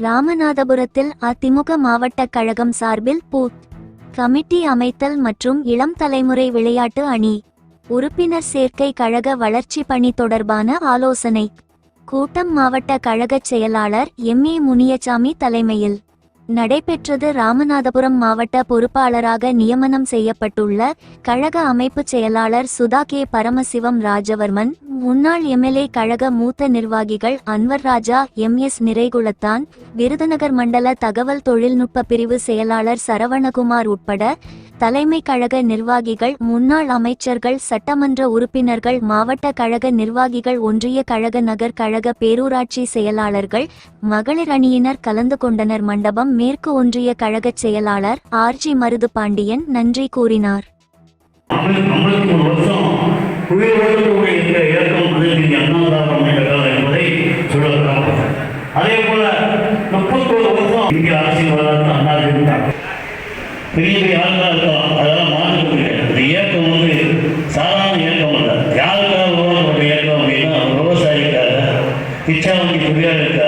ராமநாதபுரத்தில் அதிமுக மாவட்ட கழகம் சார்பில் பூத் கமிட்டி அமைத்தல் மற்றும் இளம் தலைமுறை விளையாட்டு அணி உறுப்பினர் சேர்க்கை கழக வளர்ச்சி பணி தொடர்பான ஆலோசனை. கூட்டம் மாவட்ட கழகச் செயலாளர் எம் ஏ முனியசாமி தலைமையில் நடைபெற்றது ராமநாதபுரம் மாவட்ட பொறுப்பாளராக நியமனம் செய்யப்பட்டுள்ள கழக அமைப்பு செயலாளர் சுதா கே. பரமசிவம் ராஜவர்மன் முன்னாள் எம்எல்ஏ கழக மூத்த நிர்வாகிகள் அன்வர் ராஜா எம். எஸ். நிறைகுளத்தான் விருதுநகர் மண்டல தகவல் தொழில்நுட்ப பிரிவு செயலாளர் சரவணகுமார் உட்பட தலைமை கழக நிர்வாகிகள் முன்னாள் அமைச்சர்கள் சட்டமன்ற உறுப்பினர்கள் மாவட்ட கழக நிர்வாகிகள் ஒன்றிய கழக நகர் கழக பேரூராட்சி செயலாளர்கள் மகளிர் அணியினர் கலந்து கொண்டனர். மண்டபம் மேற்கு ஒன்றிய கழகச் செயலாளர் ஆர்ஜி மருது பாண்டியன் நன்றி கூறினார். அதே போல முப்பத்தோரு வருஷம் இந்திய அரசியல் வரலாற்று அண்ணா இருந்தார் பெரிய பெரிய ஆளுநர் இருக்கலாம்? அதெல்லாம் மாற்ற முடியாது இந்த இயக்கம் வந்து சாதாரண இயக்கம் அல்ல. யாருக்காக உருவாக்கப்பட்ட இயக்கம் அப்படின்னா விவசாயிக்காக பிச்சாவண்டி இருக்கா